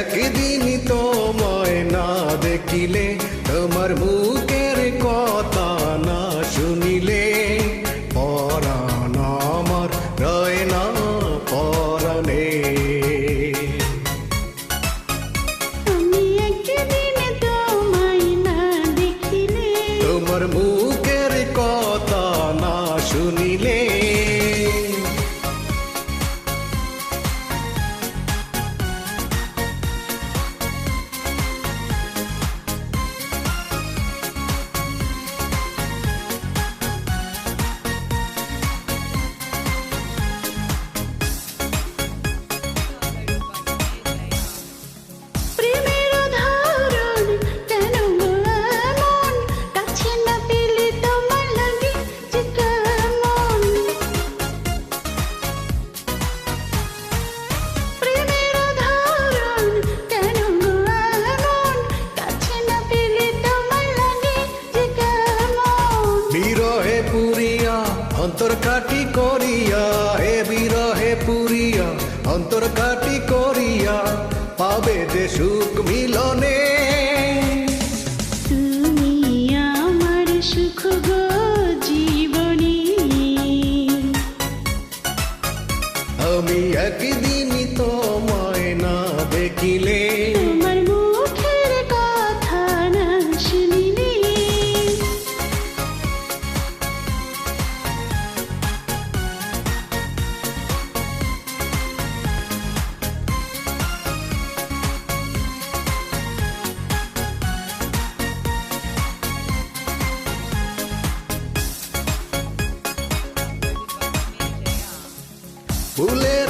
একদিন তোমায় না দেখিলে তোমার মুখের কথা না শুনিলে। পরাণ আমার রয় না তোমার মুখের কথা না শুনিলে অন্তর কাটি করিয়া হে বিরহে পুরিয়া অন্তর কাটি করিয়া ফুলের